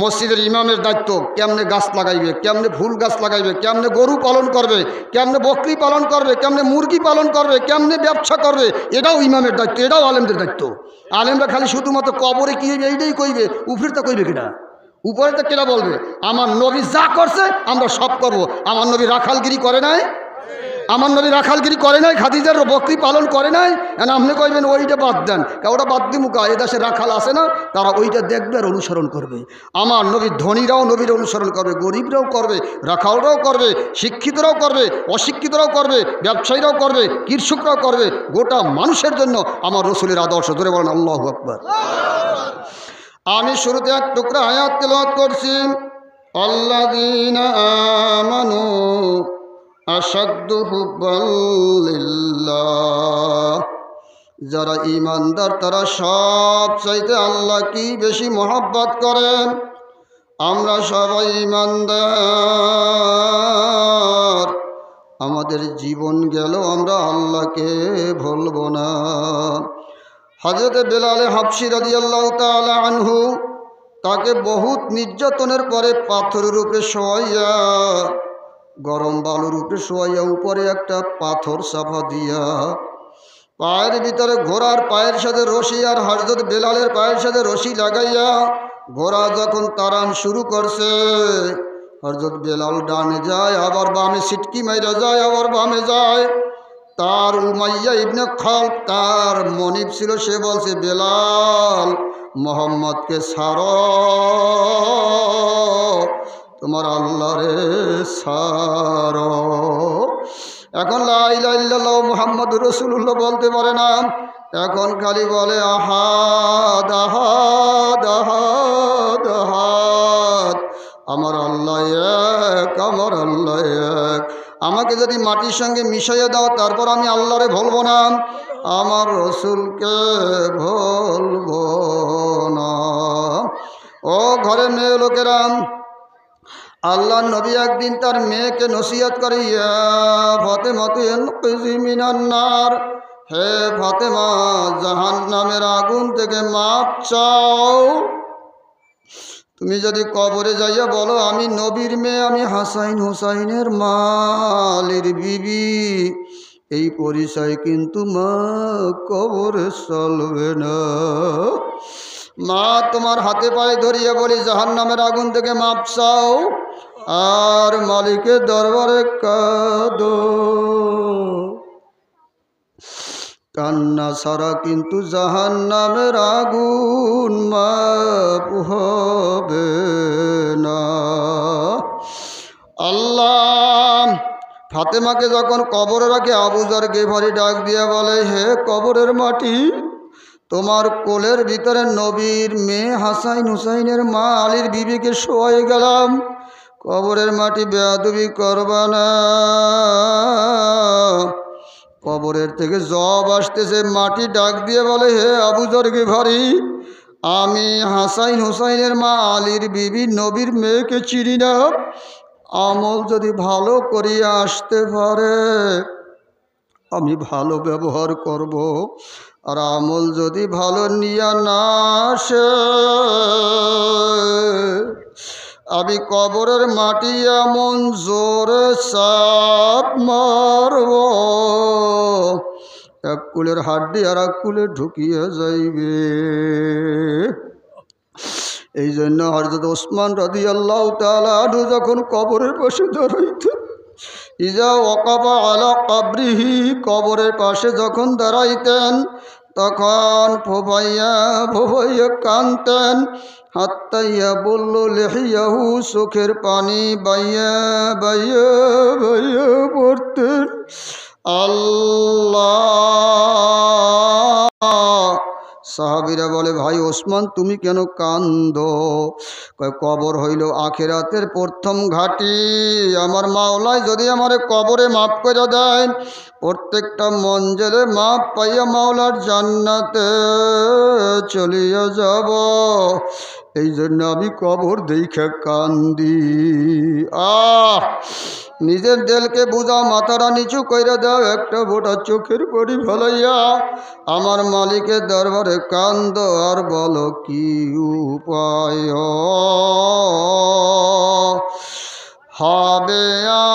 মসজিদের ইমামের দায়িত্ব কেমনে গাছ লাগাইবে, কেমনে ফুল গাছ লাগাইবে, কেমনে গরু পালন করবে, কেমনে বকরি পালন করবে, কেমনে মুরগি পালন করবে, কেমনে ব্যবসা করবে, এটাও ইমামের দায়িত্ব, এটাও আলেমদের দায়িত্ব। আলেমরা খালি শুধুমাত্র কবরে কি হইবে, এইটাই কইবে উপরেটা কইবে কিনা? উপরে তো কেটা বলবে? আমার নবী যা করছে, আমরা সব করব। আমার নবী রাখালগিরি করে নাই আমার নবী রাখালগিরি করে নাই, খাদিজার বকরি পালন করে নাই। এখন আপনি কইবেন, ওইটা বাদ দেন। ওটা বাদ দিই মুখা এ দেশে রাখাল আসে না, তারা ওইটা দেখবে আর অনুসরণ করবে। আমার নবীর ধনীরাও নবীর অনুসরণ করবে, গরিবরাও করবে, রাখালরাও করবে, শিক্ষিতরাও করবে, অশিক্ষিতরাও করবে, ব্যবসায়ীরাও করবে, কৃষকরাও করবে, গোটা মানুষের জন্য আমার রসুলের আদর্শ। ধরে বলেন, আল্লাহ আকবর। আমি শুরুতে এক টুকরা আয়াত তেলাওয়াত করছি। আল্লাযীনা আমানু হুব্বাল্লিল্লাহ যারা ইমানদার তারা সব চাইতে আল্লাহ কি বেশি মহব্বত করেন। আমরা সবাই ইমানদার আমাদের জীবন গেল আমরা আল্লাহকে ভুলব না। হজরত বেলালে হাফসি রাজি আল্লাহ তালা আনহু তাকে বহুত নির্যাতনের পরে পাথরের রূপে শোয়াইয়া গরম বালুর উপরে শোয়াইয়া উপরে একটা পাথর চাপা দিয়া পায়ের ভিতরে ঘোড়ার পায়ের সাথে রশি আর হজরত বেলালের পায়ের সাথে রশি লাগাইয়া ঘোড়া যখন তারান শুরু করছে, হজরত বেলাল ডানে যায়, আবার বামে সিটকি মাইরা যায়, আবার বামে যায়। তার উমাইয়া ইবনে খল তার মনিব ছিল, সে বলছে, বেলাল, মোহাম্মদকে সার তোমার আল্লাহরে সার। এখন লাইল্লাহ মোহাম্মদ রসুল্লাহ বলতে পারে না। এখন খালি বলে আহাদ আহাদ আহাদ আহাদ আমার আল্লাহ এক, আমার আল্লাহ এক। আমাকে যদি মাটির সঙ্গে মিশাইয়ে দাও, তারপর আমি আল্লাহরে ভুলবো না। আমার রসুলকে ভুলবো না। ও ঘরে মেয়ে লোকেরা আল্লাহ নবী একদিন তার মেয়েকে নসিহত করে, ইয়া ফতেমার হে ফতেমা জাহান নামের আগুন থেকে মাপ চাও। তুমি যদি কবরে যাইয়া বলো, আমি নবীর মেয়ে, আমি হাসাইন হুসাইনের মালির বিবি। এই পরিচয় কিন্তু মা কবরে চলবে না। মা তোমার হাতে পায়ে ধরিয়ে বলি জাহান নামের আগুন থেকে মাপ চাও। আর মালিকের দরবারে কাঁদো। কান্না ছাড়া কিন্তু জাহান নামের আগুন মাপ হবে না। আল্লাহ ফাতেমাকে যখন কবরে রাখে আবুজার গেভারি ডাক দিয়ে বলে, হে কবরের মাটি, তোমার কোলের ভিতরে নবীর মেয়ে হাসাইন হুসাইনের মা আলীর বিবিকে শোয়াই গেলাম। কবরের মাটি বেয়াদুবি করবা না। কবরের থেকে জব আসতেছে, মাটি ডাক দিয়ে বলে, হে আবু জর্গে ভারি, আমি হাসাইন হুসাইনের মা আলীর বিবি নবীর মেয়েকে চিনি না। আমল যদি ভালো করিয়া আসতে পারে, আমি ভালো ব্যবহার করব। আর আমল যদি ভালো নিয়া না আসে আমি কবরের মাটি এমন জোরে সাপ মারব। এক কুলের হাড্ডি আর এক কুলে ঢুকিয়ে যাইবে। এই জন্য হরজত ওসমান রাদি আল্লাহ তালু যখন কবরের পাশে দাঁড়াইতেন, ইজা ওকাবা আলা কাবরিহি, কবরের পাশে যখন দাঁড়াইতেন, তখন ফোভাইয়া ফোভাইয়া কানতেন হাত্তাইয়া বলল, লেহিয়াহু, চোখের পানি বাইয়া বাইয়া বাইয়া পড়তেন আল্লাহ। সাহাবিরা বলে, ভাই ওসমান, তুমি কেন কান্দ? কবর হইল আখেরাতের প্রথম ঘাটি। আমার মাওলায় যদি আমার কবরে মাফ করে দেয় প্রত্যেকটা মঞ্জেলে মাপ পাইয়া মাওলার জান্নাতে চলিয়া যাব। এই জন্য আমি কবর দেখে কান্দি। আহ! নিজের দেলকে বুঝাও মাথারা নিচু কইরা দাও, একটা বোটা চোখের পরি ফলাইয়া। আমার মালিকের দরবারে কান্দ, আর বলো কি উপায়? হবে আমার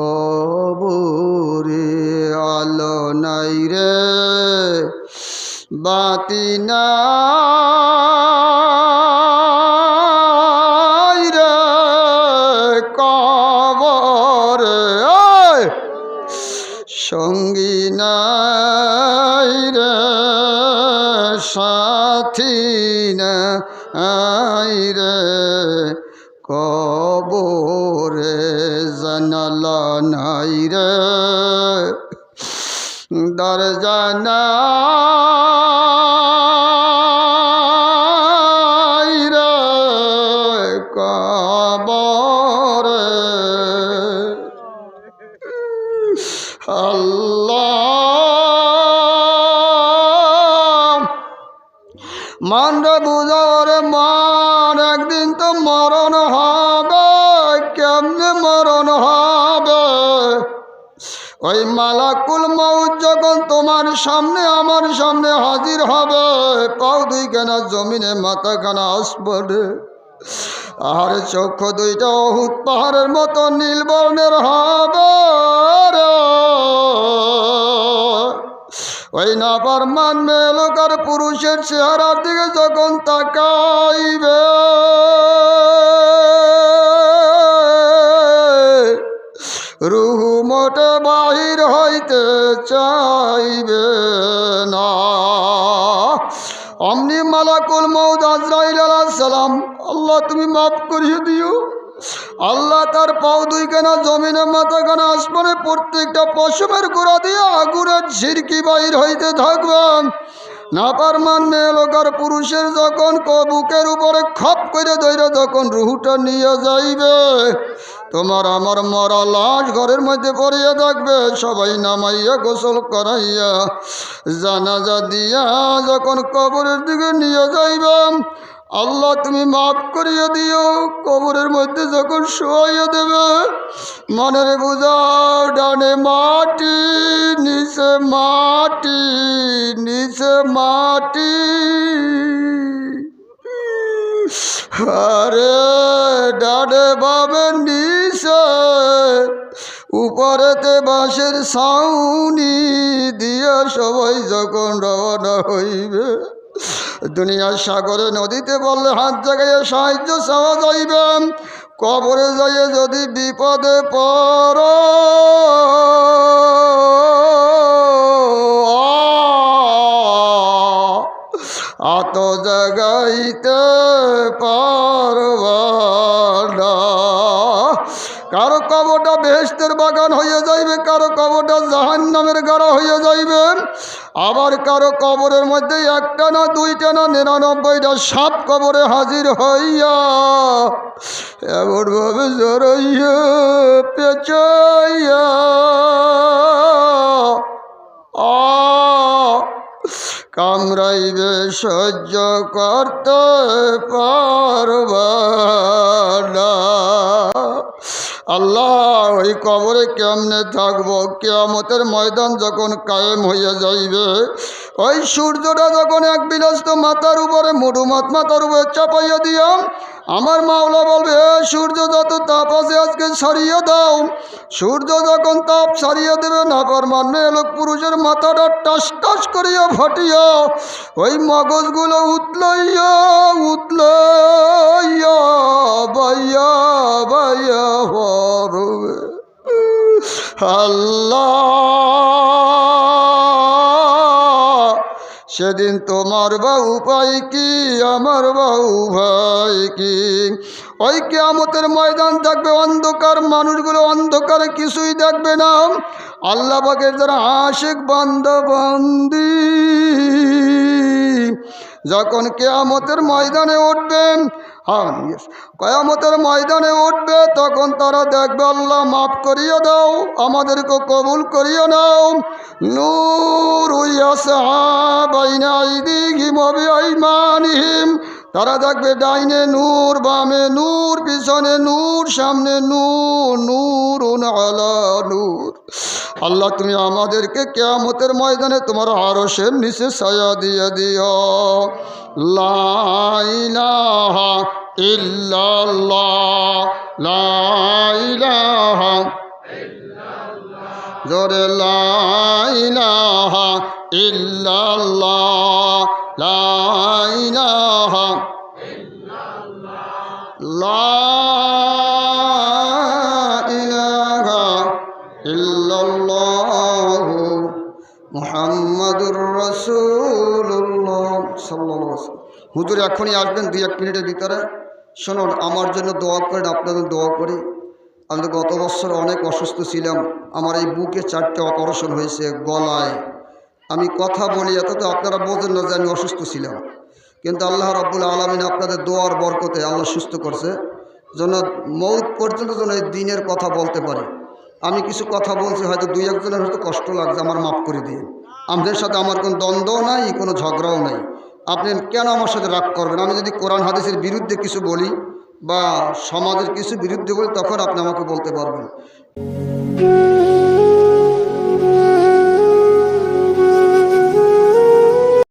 কবরে আলো নাই রে বাতি নাই রে কবরে! সঙ্গী নাই রে সাথী নাই রে কবরে জানালা নাই রে। দরজা নাই রে সামনে, আমার সামনে হাজির হবে পাও দুই কেনা জমিনে মাথা খানা আসবে আর চক্ষু দুইটা অহুত পাহাড়ের মতো নীলবর্ণের হবে। ওই নাপার মান মেলকার পুরুষের চেহারার দিকে যখন তাকাইবে রুহু মোটে বাহির হইতে চাইবে না। অমনি মালাকুল মৌদ আজরাইল সালাম, আল্লাহ তুমি মাফ করিয়ে দিও। আল্লাহ তার পাও দুই কেনা জমিনে মাথা কেনা আসমানে প্রত্যেকটা পশমের গোড়া দিয়ে আগুনের ঝিরকি বাহির হইতে থাকবেন নাপার মান মেয়ে লোকার পুরুষের যখন ক- বুকের উপরে খপ করে ধরে যখন রুহুটা নিয়ে যাইবে। তোমার আমার মরা লাশ ঘরের মধ্যে পড়িয়া থাকবে। সবাই নামাইয়া গোসল করাইয়া জানাজা দিয়া যখন কবরের দিকে নিয়ে যাইবে, আল্লাহ তুমি মাফ করিয়ে দিও। কবরের মধ্যে যখন শোয়াইয়া দেবে, মনের বুঝাও ডানে মাটি, নিচে মাটি নিচে মাটি। আরে ডানে বাবে নিচে, উপরেতে বাঁশের সাউনি দিয়া সবাই যখন রওনা হইবে, দুনিয়ার সাগরে নদীতে বললে হাত জাগাইয়ে সাহায্য চাওয়া যাইবে। কবরে যাইয়ে যদি বিপদে পর আত জাগাইতে পারব কারও কবরটা বেহেস্তের বাগান হয়ে যাইবে, কারও কবরটা জাহান নামের গাড়া হয়ে যাইবে। আবার কারও কবরের মধ্যে একটা না দুইটা না নিরানব্বইটা সাপ কবরে হাজির হইয়া এমনভাবে জড়াইয়া পেঁচাইয়া কামড়াইবে সহ্য করতে পারব আল্লাহ, ওই কবরে কেমনে থাকব? কেয়ামতের ময়দান যখন কায়েম হইয়া যাইবে, ওই সূর্যটা যখন এক বিলাস্ত মাথার উপরে মুডুমাত মাথার উপরে চাপাইয়া দিয়াম আমার মাওলা বলবে "এ সূর্য, যত তাপ আছে আজকে সারিয়ে দাও। সূর্য যখন তাপ সারিয়ে দেবে না পার মানে এলোক পুরুষের মাথাটা টাস টাস করিয়া ফাটিয়া ওই মগজগুলো উতলাইয়া উতলাইয়া, বাইয়া বাইয়া হরবে। আল্লাহ! সেদিন তোমার বাউ পাই কি, আমার বাউ ভাই কি? ওই কেয়ামতের ময়দান থাকবে অন্ধকার, মানুষগুলো অন্ধকারে কিছুই দেখবে না। আল্লাহ বাগের যারা আশেক বান্দাবান্দি যখন যখন কেয়ামতের ময়দানে উঠবেন yes. কেয়ামতের ময়দানে উঠবে, তখন তারা দেখবে, আল্লাহ মাফ করিয়ে দাও, আমাদেরকে কবুল করিয়ে নাও। নূর বিআইমানিহিম। তারা দেখবে, ডাইনে নূর, বামে নূর, পিছনে নূর, সামনে নূর নূর আলা নূর। আল্লাহ, তুমি আমাদেরকে কেয়ামতের ময়দানে তোমার আরশের নিচে ছায়া দিয়ে দিও। লাইলাহা ইল্লাল্লাহ লাইলাহা জোরে লাইলাহা ইল্লাল্লাহ লাইলাহা হুজুর এখনই আসবেন দুই এক মিনিটের ভিতরে। শুনুন, আমার জন্য দোয়া করেন, আপনাদের দোয়া করি। আমি গত বছর অনেক অসুস্থ ছিলাম। আমার এই বুকে চারটে অপারেশন হয়েছে গলায়। আমি কথা বলি এত তো আপনারা বোঝেন না যে আমি অসুস্থ ছিলাম। কিন্তু আল্লাহ রাব্বুল আলমিন আপনাদের দোয়ার বরকতে আল্লাহ সুস্থ করছে। যেন মৌত পর্যন্ত যেন এই দিনের কথা বলতে পারি। আমি কিছু কথা বলছি, হয়তো দুই একজনের হয়তো কষ্ট লাগছে, আমার মাফ করে দিন। আমাদের সাথে আমার কোনো দ্বন্দ্বও নাই, কোনো ঝগড়াও নাই। আপনি কেন আমার সাথে রাগ করবেন? আমি যদি কোরআন, হাদিসের বিরুদ্ধে কিছু বলি বা সমাজের কিছু বিরুদ্ধে বলি, তখন আপনি আমাকে বলতে পারবেন।